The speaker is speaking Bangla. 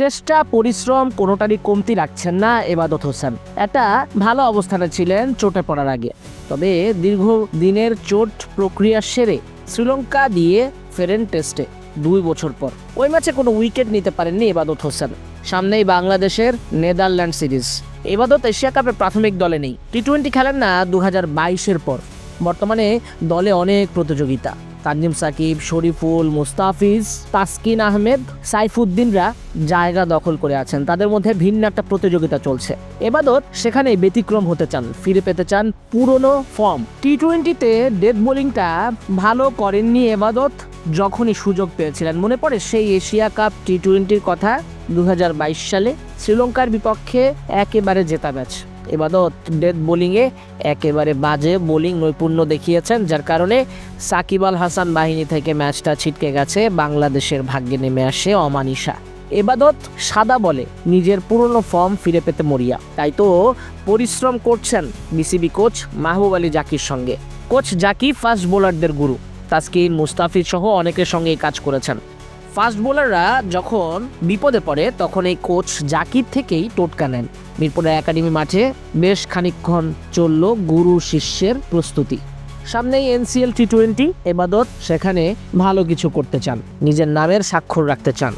চেষ্টা, পরিশ্রম কোনোটারই কমতি রাখছেন না এবাদত হোসেন। একটা ভালো অবস্থানে ছিলেন চোটে পড়ার আগে। তবে দীর্ঘ দিনের চোট প্রক্রিয়া সেরে শ্রীলঙ্কা দিয়ে ফেরেন টেস্টে দুই বছর পর। ওই ম্যাচে কোনো উইকেট নিতে পারেননি এবাদত হোসেন। সামনেই বাংলাদেশের নেদারল্যান্ড সিরিজ। এবাদত এশিয়া কাপের প্রাথমিক দলে নেই। টি টোয়েন্টি খেলেন না দু হাজার বাইশের পর। বর্তমানে দলে অনেক প্রতিযোগিতা। তানজিম সাকিব, শরীফুল, মুস্তাফিজ, তাসকিন আহমেদ, সাইফুদ্দিনরা জায়গা দখল করে আছেন। তাদের মধ্যে ভিন্ন একটা প্রতিযোগিতা চলছে। এবাদত সেখানে ব্যতিক্রম হতে চান, ফিরে পেতে চান পুরনো ফর্ম। টি টোয়েন্টিতে ডেথ বোলিংটা ভালো করেননি এবাদত, যখনই সুযোগ পেয়েছিলেন। মনে পড়ে সেই এশিয়া কাপ টি টোয়েন্টির কথা দু হাজার বাইশ সালে? শ্রীলঙ্কার বিপক্ষে একেবারে জেতা ম্যাচ। এবাদত ডেথ বোলিংয়ে একেবারে বাজে বোলিং নৈপুণ্য দেখিয়েছেন, যার কারণে সাকিব আল হাসান বাহিনী থেকে ম্যাচটা ছিটকে গেছে বাংলাদেশের ভাগ্যে নেমে আসে অমানিসা এবাদত সাদা বলে নিজের পুরনো ফর্ম ফিরে পেতে মরিয়া। তাই তো পরিশ্রম করছেন বিসিবি কোচ মাহবুব আলী জাকির সঙ্গে। কোচ জাকি ফাস্ট বোলারদের গুরু, তাসকিন, মুস্তাফিজ সহ অনেকের সঙ্গেই কাজ করেছেন। ফাস্ট বোলাররা যখন বিপদে পড়ে, তখন এই কোচ জাকির থেকেই টোটকা নেন। মিরপুরের একাডেমি মাঠে বেশ খানিকক্ষণ চলল গুরু শিষ্যের প্রস্তুতি। সামনেই এনসিএল টি টোয়েন্টি, এবাদত, সেখানে ভালো কিছু করতে চান। নিজের নামের স্বাক্ষর রাখতে চান।